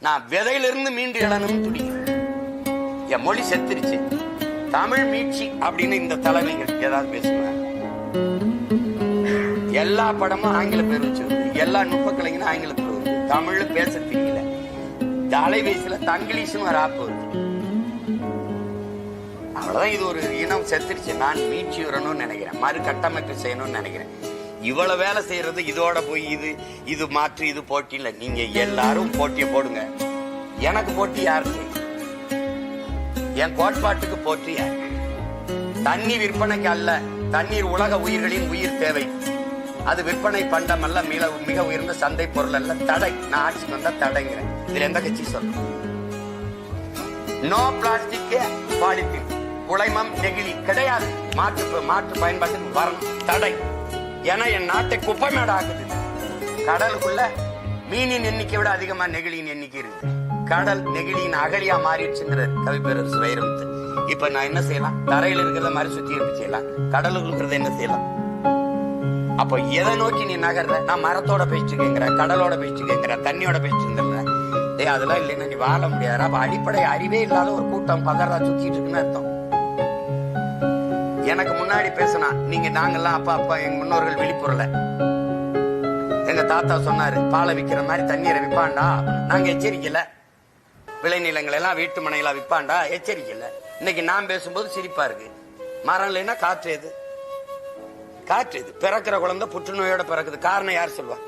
நான் விதையிலிருந்து மீண்டு எழணும்னு துடிக்கிறேன் என் மொழி செத்துருச்சு. தமிழ் மீட்சி அப்படின்னு இந்த தலைமைகள் ஏதாவது பேசுவாங்க எல்லா படமும் ஆங்கில பேர் வச்சிருக்கு. எல்லா நுட்ப ஆங்கில பேர் வருது தமிழ்ல பேச தெரியல. இந்த அலைபேசியில ஒரு ஆப் வருது அவ்வளவுதான். இது ஒரு இனம் செத்துருச்சு. நான் மீட்சி வரணும்னு நினைக்கிறேன். மறு கட்டமைப்பு செய்யணும்னு நினைக்கிறேன். இவ்வளவு வேலை செய்யறது இதோட போய் இது இது மாற்று இது போட்டியில் நீங்க எல்லாரும் போட்டியை போடுங்க. எனக்கு போட்டி யாருக்கு? என் கோட்பாட்டுக்கு போட்டி யார்? தண்ணி விற்பனைக்கு அல்ல தண்ணீர் உலக உயிர்களின் உயிர் தேவை. அது விற்பனை பண்டம் அல்ல மிக மிக உயர்ந்த சந்தை பொருள் அல்ல. தடை. நான் ஆட்சிக்கு வந்தா தடைங்கிறேன். இதுல எந்த கட்சி சொல்ல நோ பிளாஸ்டிக் பாலித்தீன் குளைமம் நெகிழி கிடையாது. மாற்று மாற்று பயன்பாட்டுக்கு வரணும். தடை. ஏன்னா என் நாட்டை குப்பைமேடு ஆகுது கடலுக்குள்ள மீனின் எண்ணிக்கை விட அதிகமா நெகிழியின் எண்ணிக்கை இருக்கு. கடல் நெகிழியின் அகழியா மாறிடுச்சுங்கிற கவிப்பேரர் வைரமுத்து இப்ப நான் என்ன செய்யலாம்? தரையில் இருக்கிறத மாதிரி சுத்தி இருக்கு செய்யலாம்? கடலுக்கு இருக்கிறத என்ன செய்யலாம்? அப்போ எதை நோக்கி நீ நகர்ற? நான் மரத்தோட பேச்சுக்கேங்கிற கடலோட பேச்சுக்கேங்கிற தண்ணியோட பேச்சு ஏ அதெல்லாம் இல்லைன்னா நீ வாழ முடியாது அப்ப அடிப்படை அறிவே இல்லாத ஒரு கூட்டம் பகர்றா சுத்திட்டு இருக்குன்னு அர்த்தம். எனக்கு முன்னாடி பேசினா நீங்க நாங்கெல்லாம் அப்பா அப்பா எங்க முன்னோர்கள் விழிப்புறல. எங்க தாத்தா சொன்னாரு பாலை விற்கிற மாதிரி தண்ணீரை விற்பாண்டா நாங்க எச்சரிக்கல. விளைநிலங்கள் எல்லாம் வீட்டு மனையெல்லாம் விற்பாண்டா எச்சரிக்கல. இன்னைக்கு நான் பேசும்போது சிரிப்பா இருக்கு. மரம் இல்லைன்னா காற்று எது? காற்று இது பிறக்கிற குழந்தை புற்றுநோயோட பிறக்குது. காரணம் யார் சொல்வா?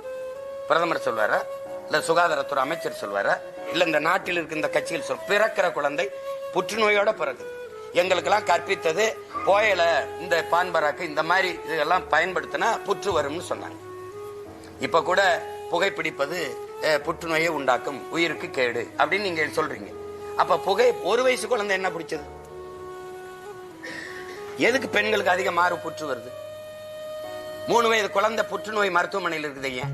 பிரதமர் சொல்வாரா? இல்ல சுகாதாரத்துறை அமைச்சர் சொல்வாரா? இல்ல இந்த நாட்டில் இருக்க இந்த கட்சிகள் சொல் பிறக்கிற குழந்தை புற்றுநோயோட பிறக்குது. எங்களுக்கெல்லாம் கற்பித்தது போயல இந்த பான்பராக்கு இந்த மாதிரி இதெல்லாம் பயன்படுத்தினா புற்று வரும்னு சொன்னாங்க. இப்போ கூட புகைப்பிடிப்பது புற்றுநோயை உண்டாக்கும் உயிருக்கு கேடு அப்படின்னு நீங்க சொல்றீங்க. அப்போ புகை ஒரு வயசு குழந்தை என்ன பிடிச்சது? எதுக்கு பெண்களுக்கு அதிக மாறு புற்று வருது? மூணு வயது குழந்தை புற்றுநோய் மருத்துவமனையில் இருக்குது ஏன்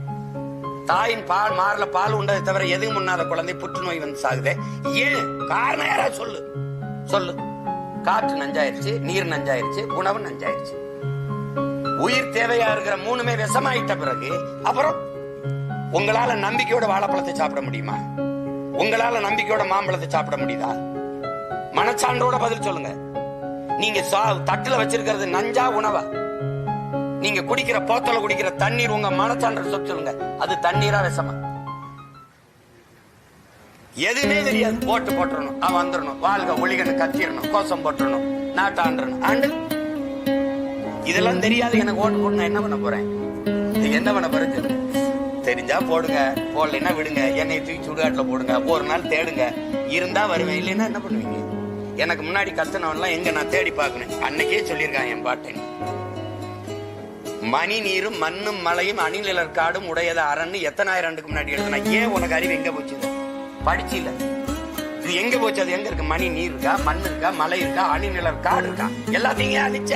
தாயின் பால் மாறல பால் உண்டதை தவிர எதுவும் முன்னாத குழந்தை புற்றுநோய் வந்து சாகுது. ஏன்? காரணம் யாராவது சொல்லு. சொல்லு. காற்று நஞ்சாயிருச்சு நீர் நஞ்சாயிருச்சு உணவு நஞ்சாயிருச்சு. உயிர் தேவையா இருக்கிற மூணுமே விஷமாயிட்ட பிறகு அப்புறம் உங்களால நம்பிக்கையோட வாழைப்பழத்தை சாப்பிட முடியுமா? உங்களால நம்பிக்கையோட மாம்பழத்தை சாப்பிட முடியுதா? மனச்சான்றோட பதில் சொல்லுங்க. நீங்க சா- தட்டுல வச்சிருக்கிறது நஞ்சா உணவா? நீங்க குடிக்கிற போத்தல குடிக்கிற தண்ணீர் உங்க மனச்சான்ற சொல்லுங்க. அது தண்ணீரா விஷமா? எதுவுமே தெரியாது. போட்டு போட்டுறணும். அவன் வந்துடணும் வாழ்க ஒளிகன்னு கத்திடணும் கோஷம் போட்டுறணும். நாட்டாண்டணும். ஆண்டு. இதெல்லாம் தெரியாது. எனக்கு ஓட்டு போட்டு நான் என்ன பண்ண போறேன்? இது என்ன பண்ண போறேன் தெரிஞ்சா போடுங்க. போடலைன்னா விடுங்க. என்னை தூக்கி சுடுகாட்டில் போடுங்க. ஒரு நாள் தேடுங்க. இருந்தா வருவேன். இல்லைன்னா என்ன பண்ணுவீங்க? எனக்கு முன்னாடி கத்துனவன்லாம் எங்க நான் தேடி பார்க்கணும்? அன்னைக்கே சொல்லியிருக்கான் என் பாட்டன் மணி நீரும் மண்ணும் மலையும் அணிநிலர் காடும் உடையத அரண்னு எத்தனாயிரம் ஆண்டுக்கு முன்னாடி எழுதுனா? ஏன் உனக்கு அறிவு எங்க போச்சு? படிச்சு இல்ல இது எங்க போச்சு? அது எங்க இருக்கு? மணி நீர் இருக்கா? மண் இருக்கா? மலை இருக்கா? அணிநிலர் காடு இருக்கா? எல்லாத்தையும் ஏன் அழிச்ச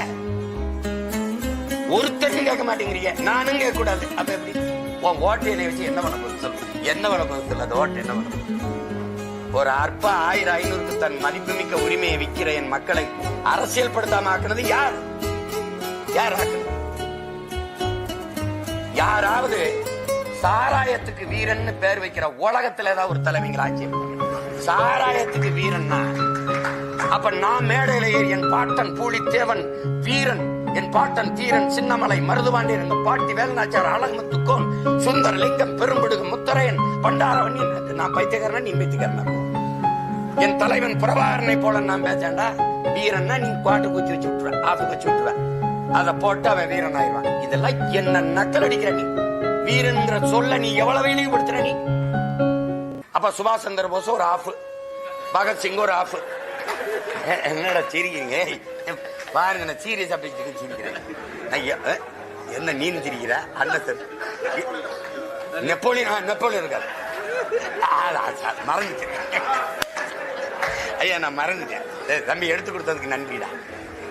ஒருத்தரும் கேட்க மாட்டேங்கிறீங்க நானும் கேட்க கூடாது. அப்ப எப்படி? உன் ஓட்டு வச்சு என்ன பண்ண போகுது சொல்லு. என்ன பண்ண போகுது சொல்லு? அந்த ஓட்டை என்ன பண்ண ஒரு அற்ப ஆயிரம் ஐநூறுக்கு தன் மதிப்புமிக்க உரிமையை விற்கிற என் மக்களை அரசியல் படுத்தாம ஆக்குனது யார்? யார் ஆக்குனது யாராவது சாராயத்துக்கு வீரன்னு பேர் வைக்கிற உலகத்துல ஏதாவது ஒரு தலைமைகள் ஆட்சி சாராயத்துக்கு வீரன்னா அப்ப நான் மேடையில ஏறி என் பாட்டன் பூலித்தேவன் வீரன் என் பாட்டன் தீரன் சின்னமலை மருதுவாண்டியன் எங்க பாட்டி வேலநாச்சார் அழகுமுத்துக்கோன் சுந்தரலிங்கம் பெரும்படுகு முத்தரையன் பண்டாரவன் நான் பைத்தியக்காரனா நீ பைத்தியக்காரனா என் தலைவன் பிரபாகரனை போல நான் பேசேன்டா வீரன்னா நீ பாட்டு குத்தி வச்சு விட்டுருவேன் ஆப்பு வச்சு விட்டுருவேன் அதை போட்டு அவன் வீரன் ஆயிடுவான் இதெல்லாம் என்ன நக்கல் அடிக்கிற நீ? வீரன்ங்கிற சொல்ல நீ எவ்வளவு இழிவுபடுத்துற நீ? அப்ப சுபாஷ் சந்திர போஸ் ஒரு ஆஃப் பகத்சிங் ஒரு ஆஃப் என்னடா சிரிக்கிறீங்க? பாருங்க நான் சீரியஸ் அப்படி சிரிக்கிறேன். ஐயா என்ன நீ சிரிக்கிற? அண்ணன் சார். நெப்போலியன் ஆ, நெப்போலியன் இருக்காரு. ஆ, மறந்துட்டேன். ஐயா நான் மறந்துட்டேன். தம்பி எடுத்து கொடுத்ததுக்கு நன்றிடா.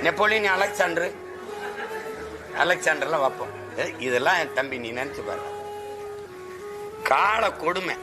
Napoleon Alexander. அலெக்சாண்டர்லாம் வைப்போம். இதெல்லாம் என் தம்பி நீ நினைச்சு பாரு. கால கொடுமை.